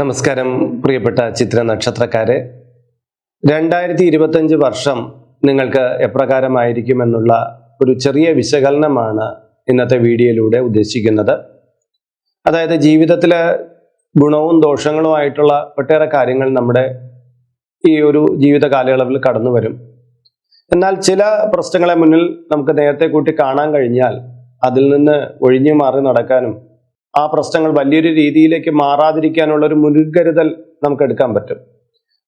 നമസ്കാരം പ്രിയപ്പെട്ട ചിത്ര നക്ഷത്രക്കാരെ. രണ്ടായിരത്തി ഇരുപത്തഞ്ച് വർഷം നിങ്ങൾക്ക് എപ്രകാരമായിരിക്കുമെന്നുള്ള ഒരു ചെറിയ വിശകലനമാണ് ഇന്നത്തെ വീഡിയോയിലൂടെ ഉദ്ദേശിക്കുന്നത്. അതായത് ജീവിതത്തിലെ ഗുണവും ദോഷങ്ങളുമായിട്ടുള്ള ഒട്ടേറെ കാര്യങ്ങൾ നമ്മുടെ ഈ ഒരു ജീവിത കാലയളവിൽ കടന്നു വരും. എന്നാൽ ചില പ്രശ്നങ്ങളെ മുന്നിൽ നമുക്ക് നേരത്തെ കൂട്ടി കാണാൻ കഴിഞ്ഞാൽ അതിൽ നിന്ന് ഒഴിഞ്ഞു മാറി നടക്കാനും ആ പ്രശ്നങ്ങൾ വലിയൊരു രീതിയിലേക്ക് മാറാതിരിക്കാനുള്ള ഒരു മുൻകരുതൽ നമുക്ക് എടുക്കാൻ പറ്റും.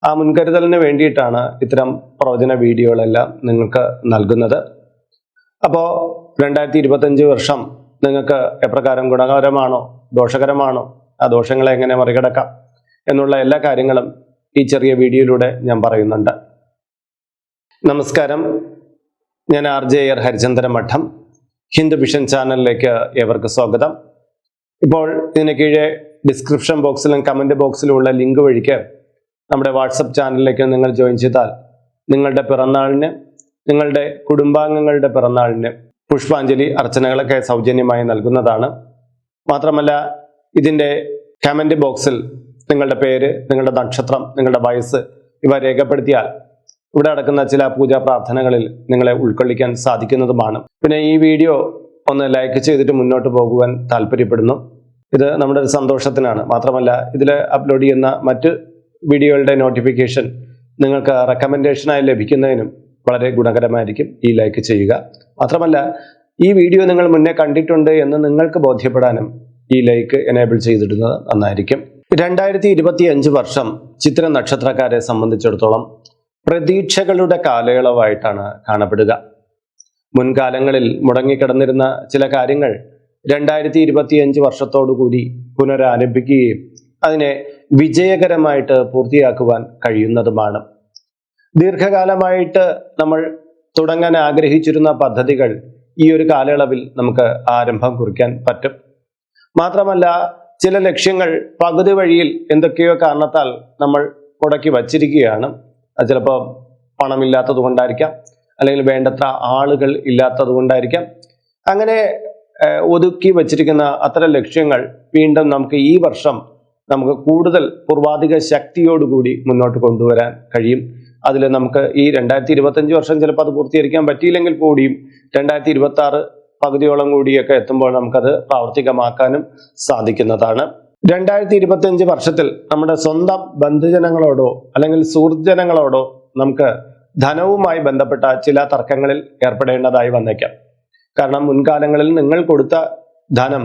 ആ മുൻകരുതലിന് വേണ്ടിയിട്ടാണ് ഇത്തരം പ്രവചന വീഡിയോകളെല്ലാം നിങ്ങൾക്ക് നൽകുന്നത്. അപ്പോൾ രണ്ടായിരത്തി ഇരുപത്തഞ്ച് വർഷം നിങ്ങൾക്ക് എപ്രകാരം ഗുണകരമാണോ ദോഷകരമാണോ ആ ദോഷങ്ങളെ എങ്ങനെ മറികടക്കാം എന്നുള്ള എല്ലാ കാര്യങ്ങളും ഈ ചെറിയ വീഡിയോയിലൂടെ ഞാൻ പറയുന്നുണ്ട്. നമസ്കാരം. ഞാൻ ആർ ജെ ആർ ഹരിചന്ദ്ര മഠം ഹിന്ദു വിഷൻ ചാനലിലേക്ക് ഏവർക്ക് സ്വാഗതം. ഇപ്പോൾ ഇതിന് കീഴെ ഡിസ്ക്രിപ്ഷൻ ബോക്സിലും കമന്റ് ബോക്സിലും ഉള്ള ലിങ്ക് വഴിക്ക് നമ്മുടെ വാട്സപ്പ് ചാനലിലേക്ക് നിങ്ങൾ ജോയിൻ ചെയ്താൽ നിങ്ങളുടെ പിറന്നാളിന് നിങ്ങളുടെ കുടുംബാംഗങ്ങളുടെ പിറന്നാളിന് പുഷ്പാഞ്ജലി അർച്ചനകളൊക്കെ സൗജന്യമായി നൽകുന്നതാണ്. മാത്രമല്ല ഇതിന്റെ കമന്റ് ബോക്സിൽ നിങ്ങളുടെ പേര് നിങ്ങളുടെ നക്ഷത്രം നിങ്ങളുടെ വയസ്സ് ഇവ രേഖപ്പെടുത്തിയാൽ ഇവിടെ നടക്കുന്ന ചില പൂജാ പ്രാർത്ഥനകളിൽ നിങ്ങളെ ഉൾക്കൊള്ളിക്കാൻ സാധിക്കുന്നതുമാണ്. പിന്നെ ഈ വീഡിയോ ഒന്ന് ലൈക്ക് ചെയ്തിട്ട് മുന്നോട്ട് പോകുവാൻ താല്പര്യപ്പെടുന്നു. ഇത് നമ്മുടെ ഒരു സന്തോഷത്തിനാണ്. മാത്രമല്ല ഇതിൽ അപ്ലോഡ് ചെയ്യുന്ന മറ്റ് വീഡിയോകളുടെ നോട്ടിഫിക്കേഷൻ നിങ്ങൾക്ക് റെക്കമെൻഡേഷനായി ലഭിക്കുന്നതിനും വളരെ ഗുണകരമായിരിക്കും ഈ ലൈക്ക് ചെയ്യുക. മാത്രമല്ല ഈ വീഡിയോ നിങ്ങൾ മുന്നേ കണ്ടിട്ടുണ്ട് എന്ന് നിങ്ങൾക്ക് ബോധ്യപ്പെടാനും ഈ ലൈക്ക് എനേബിൾ ചെയ്തിടുന്നത് നന്നായിരിക്കും. രണ്ടായിരത്തി ഇരുപത്തി അഞ്ച് വർഷം ചിത്ര നക്ഷത്രക്കാരെ സംബന്ധിച്ചിടത്തോളം പ്രതീക്ഷകളുടെ കാലയളവായിട്ടാണ് കാണപ്പെടുക. മുൻകാലങ്ങളിൽ മുടങ്ങിക്കിടന്നിരുന്ന ചില കാര്യങ്ങൾ രണ്ടായിരത്തി ഇരുപത്തിയഞ്ച് വർഷത്തോടുകൂടി പുനരാരംഭിക്കുകയും അതിനെ വിജയകരമായിട്ട് പൂർത്തിയാക്കുവാൻ കഴിയുന്നതുമാണ്. ദീർഘകാലമായിട്ട് നമ്മൾ തുടങ്ങാൻ ആഗ്രഹിച്ചിരുന്ന പദ്ധതികൾ ഈ ഒരു കാലയളവിൽ നമുക്ക് ആരംഭം കുറിക്കാൻ പറ്റും. മാത്രമല്ല ചില ലക്ഷ്യങ്ങൾ പകുതി വഴിയിൽ എന്തൊക്കെയോ കാരണത്താൽ നമ്മൾ മുടക്കി വച്ചിരിക്കുകയാണ്. ചിലപ്പോൾ പണമില്ലാത്തത് കൊണ്ടായിരിക്കാം അല്ലെങ്കിൽ വേണ്ടത്ര ആളുകൾ ഇല്ലാത്തത് കൊണ്ടായിരിക്കാം. അങ്ങനെ ഒതുക്കി വച്ചിരിക്കുന്ന അത്തരം ലക്ഷ്യങ്ങൾ വീണ്ടും നമുക്ക് ഈ വർഷം നമുക്ക് കൂടുതൽ പൂർവാധിക ശക്തിയോടുകൂടി മുന്നോട്ട് കൊണ്ടുവരാൻ കഴിയും. അതിൽ നമുക്ക് ഈ രണ്ടായിരത്തി ഇരുപത്തഞ്ച് വർഷം ചിലപ്പോൾ അത് പൂർത്തീകരിക്കാൻ പറ്റിയില്ലെങ്കിൽ കൂടിയും രണ്ടായിരത്തി ഇരുപത്തി ആറ് പകുതിയോളം കൂടിയൊക്കെ എത്തുമ്പോൾ നമുക്കത് പ്രാവർത്തികമാക്കാനും സാധിക്കുന്നതാണ്. രണ്ടായിരത്തി ഇരുപത്തഞ്ച് വർഷത്തിൽ നമ്മുടെ സ്വന്തം ബന്ധുജനങ്ങളോടോ അല്ലെങ്കിൽ സുഹൃത്തുജനങ്ങളോടോ നമുക്ക് ധനവുമായി ബന്ധപ്പെട്ട ചില തർക്കങ്ങളിൽ ഏർപ്പെടേണ്ടതായി വന്നേക്കാം. കാരണം മുൻകാലങ്ങളിൽ നിങ്ങൾ കൊടുത്ത ധനം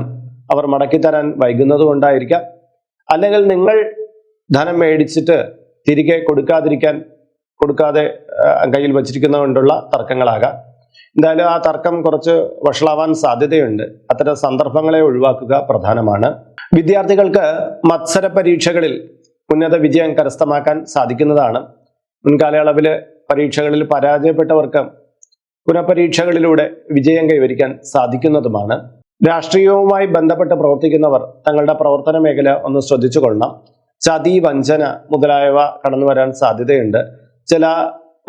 അവർ മടക്കി തരാൻ വൈകുന്നത് കൊണ്ടായിരിക്കാം. അല്ലെങ്കിൽ നിങ്ങൾ ധനം മേടിച്ചിട്ട് തിരികെ കൊടുക്കാതിരിക്കാൻ കൊടുക്കാതെ കയ്യിൽ വച്ചിരിക്കുന്നത് കൊണ്ടുള്ള തർക്കങ്ങളാകാം. എന്തായാലും ആ തർക്കം കുറച്ച് വഷളാവാൻ സാധ്യതയുണ്ട്. അത്തരം സന്ദർഭങ്ങളെ ഒഴിവാക്കുക പ്രധാനമാണ്. വിദ്യാർത്ഥികൾക്ക് മത്സര പരീക്ഷകളിൽ ഉന്നത വിജയം കരസ്ഥമാക്കാൻ സാധിക്കുന്നതാണ്. മുൻകാലയളവിൽ പരീക്ഷകളിൽ പരാജയപ്പെട്ടവർക്ക് പുനഃപരീക്ഷകളിലൂടെ വിജയം കൈവരിക്കാൻ സാധിക്കുന്നതുമാണ്. രാഷ്ട്രീയവുമായി ബന്ധപ്പെട്ട് പ്രവർത്തിക്കുന്നവർ തങ്ങളുടെ പ്രവർത്തന മേഖല ഒന്ന് ശ്രദ്ധിച്ചു കൊള്ളണം. ചതി വഞ്ചന മുതലായവ കടന്നു വരാൻ സാധ്യതയുണ്ട്. ചില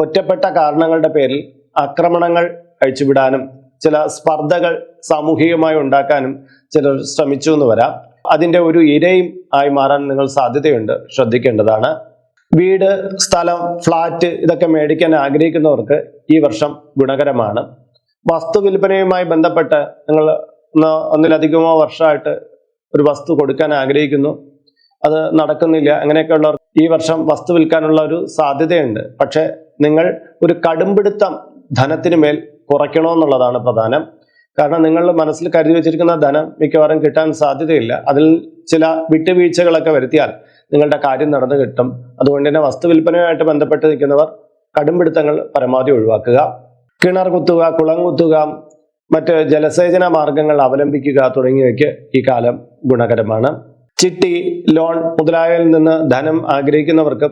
ഒറ്റപ്പെട്ട കാരണങ്ങളുടെ പേരിൽ ആക്രമണങ്ങൾ അഴിച്ചുവിടാനും ചില സ്പർദ്ധകൾ സാമൂഹികമായി ഉണ്ടാക്കാനും ചിലർ ശ്രമിച്ചു എന്ന് വരാം. അതിന്റെ ഒരു ഇരയും ആയി മാറാൻ നിങ്ങൾ സാധ്യതയുണ്ട്. ശ്രദ്ധിക്കേണ്ടതാണ്. വീട് സ്ഥലം ഫ്ലാറ്റ് ഇതൊക്കെ മേടിക്കാൻ ആഗ്രഹിക്കുന്നവർക്ക് ഈ വർഷം ഗുണകരമാണ്. വസ്തു വിൽപ്പനയുമായി ബന്ധപ്പെട്ട് നിങ്ങൾ ഒന്ന് ഒന്നിലധികമോ വർഷമായിട്ട് ഒരു വസ്തു കൊടുക്കാൻ ആഗ്രഹിക്കുന്നു. അത് നടക്കുന്നില്ല. അങ്ങനെയൊക്കെയുള്ളവർ ഈ വർഷം വസ്തു വിൽക്കാനുള്ള ഒരു സാധ്യതയുണ്ട്. പക്ഷേ നിങ്ങൾ ഒരു കടുംപിടുത്തം ധനത്തിന് മേൽ കുറയ്ക്കണമെന്നുള്ളതാണ് പ്രധാനം. കാരണം നിങ്ങൾ മനസ്സിൽ കരുതി വെച്ചിരിക്കുന്ന ധനം മിക്കവാറും കിട്ടാൻ സാധ്യതയില്ല. അതിൽ ചില വിട്ടുവീഴ്ചകളൊക്കെ വരുത്തിയാൽ നിങ്ങളുടെ കാര്യം നടന്നു കിട്ടും. അതുകൊണ്ട് തന്നെ വസ്തു വിൽപ്പനയുമായിട്ട് ബന്ധപ്പെട്ട് നിൽക്കുന്നവർ കടുംപിടുത്തങ്ങൾ പരമാവധി ഒഴിവാക്കുക. കിണർ കുത്തുക കുളം കുത്തുക മറ്റ് ജലസേചന മാർഗങ്ങൾ അവലംബിക്കുക തുടങ്ങിയവയ്ക്ക് ഈ കാലം ഗുണകരമാണ്. ചിട്ടി ലോൺ മുതലായവയിൽ നിന്ന് ധനം ആഗ്രഹിക്കുന്നവർക്ക്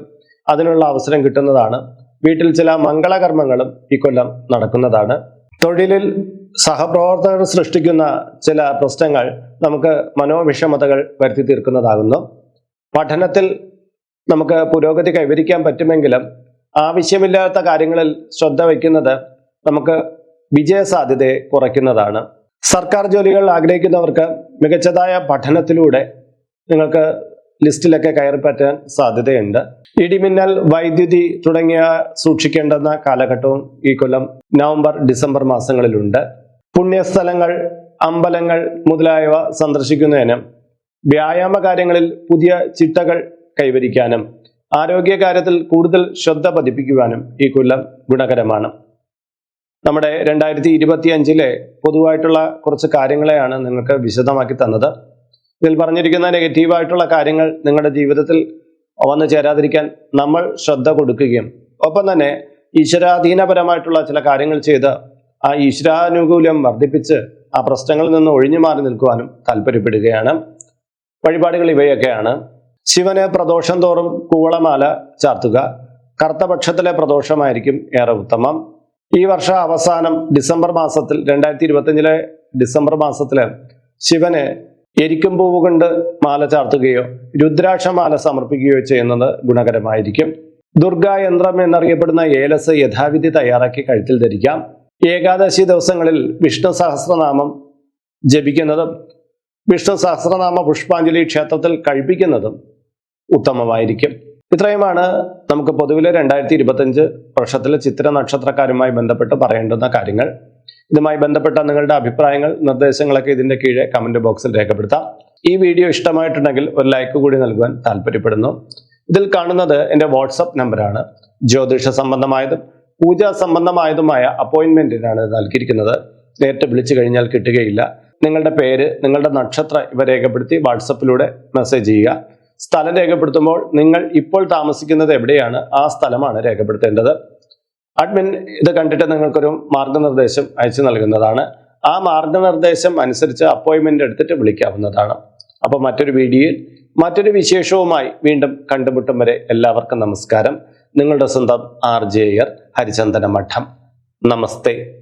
അതിനുള്ള അവസരം കിട്ടുന്നതാണ്. വീട്ടിൽ ചില മംഗളകർമ്മങ്ങളും ഈ കൊല്ലം നടക്കുന്നതാണ്. തൊഴിലിൽ സഹപ്രവർത്തകർ സൃഷ്ടിക്കുന്ന ചില പ്രശ്നങ്ങൾ നമുക്ക് മനോവിഷമതകൾ വരുത്തി തീർക്കുന്നതാകുന്നു. പഠനത്തിൽ നമുക്ക് പുരോഗതി കൈവരിക്കാൻ പറ്റുമെങ്കിലും ആവശ്യമില്ലാത്ത കാര്യങ്ങളിൽ ശ്രദ്ധ വയ്ക്കുന്നത് നമുക്ക് വിജയസാധ്യതയെ കുറയ്ക്കുന്നതാണ്. സർക്കാർ ജോലികൾ ആഗ്രഹിക്കുന്നവർക്ക് മികച്ചതായ പഠനത്തിലൂടെ നിങ്ങൾക്ക് ലിസ്റ്റിലൊക്കെ കയറി പറ്റാൻ സാധ്യതയുണ്ട്. ഇടിമിന്നൽ വൈദ്യുതി തുടങ്ങിയ സൂക്ഷിക്കേണ്ടുന്ന കാലഘട്ടവും ഈ കൊല്ലം നവംബർ ഡിസംബർ മാസങ്ങളിലുണ്ട്. പുണ്യസ്ഥലങ്ങൾ അമ്പലങ്ങൾ മുതലായവ സന്ദർശിക്കുന്നതിനും വ്യായാമ കാര്യങ്ങളിൽ പുതിയ ചിട്ടകൾ കൈവരിക്കാനും ആരോഗ്യ കാര്യത്തിൽ കൂടുതൽ ശ്രദ്ധ പതിപ്പിക്കുവാനും ഈ കൊല്ലം ഗുണകരമാണ്. നമ്മുടെ രണ്ടായിരത്തി ഇരുപത്തി അഞ്ചിലെ പൊതുവായിട്ടുള്ള കുറച്ച് കാര്യങ്ങളെയാണ് നിങ്ങൾക്ക് വിശദമാക്കി തന്നത്. ഇതിൽ പറഞ്ഞിരിക്കുന്ന നെഗറ്റീവായിട്ടുള്ള കാര്യങ്ങൾ നിങ്ങളുടെ ജീവിതത്തിൽ വന്നു ചേരാതിരിക്കാൻ നമ്മൾ ശ്രദ്ധ കൊടുക്കുകയും ഒപ്പം തന്നെ ഈശ്വരാധീനപരമായിട്ടുള്ള ചില കാര്യങ്ങൾ ചെയ്ത് ആ ഈശ്വരാനുകൂല്യം വർദ്ധിപ്പിച്ച് ആ പ്രശ്നങ്ങളിൽ നിന്ന് ഒഴിഞ്ഞു മാറി നിൽക്കുവാനും താല്പര്യപ്പെടുകയാണ്. വഴിപാടുകൾ ഇവയൊക്കെയാണ്. ശിവന് പ്രദോഷം തോറും കൂവളമാല ചാർത്തുക. കറുത്തപക്ഷത്തിലെ പ്രദോഷമായിരിക്കും ഏറെ ഉത്തമം. ഈ വർഷ അവസാനം ഡിസംബർ മാസത്തിൽ രണ്ടായിരത്തി ഇരുപത്തിയഞ്ചിലെ ഡിസംബർ മാസത്തിൽ ശിവന് എരിക്കും പൂവ് കൊണ്ട് മാല ചാർത്തുകയോ രുദ്രാക്ഷമാല സമർപ്പിക്കുകയോ ചെയ്യുന്നത് ഗുണകരമായിരിക്കും. ദുർഗാ യന്ത്രം എന്നറിയപ്പെടുന്ന ഏലസ് യഥാവിധി തയ്യാറാക്കി കഴുത്തിൽ ധരിക്കാം. ഏകാദശി ദിവസങ്ങളിൽ വിഷ്ണു സഹസ്രനാമം ജപിക്കുന്നതും വിഷ്ണു സഹസ്രനാമ പുഷ്പാഞ്ജലി ക്ഷേത്രത്തിൽ കഴിപ്പിക്കുന്നതും ഉത്തമമായിരിക്കും. ഇത്രയുമാണ് നമുക്ക് പൊതുവിലെ രണ്ടായിരത്തി ഇരുപത്തഞ്ച് വർഷത്തിലെ ചിത്ര നക്ഷത്രക്കാരുമായി ബന്ധപ്പെട്ട് പറയേണ്ടുന്ന കാര്യങ്ങൾ. ഇതുമായി ബന്ധപ്പെട്ട നിങ്ങളുടെ അഭിപ്രായങ്ങൾ നിർദ്ദേശങ്ങളൊക്കെ ഇതിന്റെ കീഴെ കമന്റ് ബോക്സിൽ രേഖപ്പെടുത്താം. ഈ വീഡിയോ ഇഷ്ടമായിട്ടുണ്ടെങ്കിൽ ഒരു ലൈക്ക് കൂടി നൽകുവാൻ താല്പര്യപ്പെടുന്നു. ഇതിൽ കാണുന്നത് എന്റെ വാട്സപ്പ് നമ്പറാണ് ജ്യോതിഷ സംബന്ധമായതും പൂജാ സംബന്ധമായതുമായ അപ്പോയിന്റ്മെന്റിനാണ് നൽകിയിരിക്കുന്നത്. നേരിട്ട് വിളിച്ചു കഴിഞ്ഞാൽ കിട്ടുകയില്ല. നിങ്ങളുടെ പേര് നിങ്ങളുടെ നക്ഷത്രം ഇവ രേഖപ്പെടുത്തി വാട്സപ്പിലൂടെ മെസ്സേജ് ചെയ്യുക. സ്ഥലം രേഖപ്പെടുത്തുമ്പോൾ നിങ്ങൾ ഇപ്പോൾ താമസിക്കുന്നത് എവിടെയാണ്? ആ സ്ഥലമാണ് രേഖപ്പെടുത്തേണ്ടത്. അഡ്മിൻ ഇത് കണ്ടിട്ട് നിങ്ങൾക്കൊരു മാർഗനിർദ്ദേശം അയച്ചു നൽകുന്നതാണ്. ആ മാർഗനിർദ്ദേശം അനുസരിച്ച് അപ്പോയിന്റ്മെന്റ് എടുത്തിട്ട് വിളിക്കാവുന്നതാണ്. അപ്പോൾ മറ്റൊരു വീഡിയോയിൽ മറ്റൊരു വിശേഷവുമായി വീണ്ടും കണ്ടുമുട്ടും വരെ എല്ലാവർക്കും നമസ്കാരം. നിങ്ങളുടെ സ്വന്തം ആർ ജെ ഹരിചന്ദന മഠം നമസ്തേ.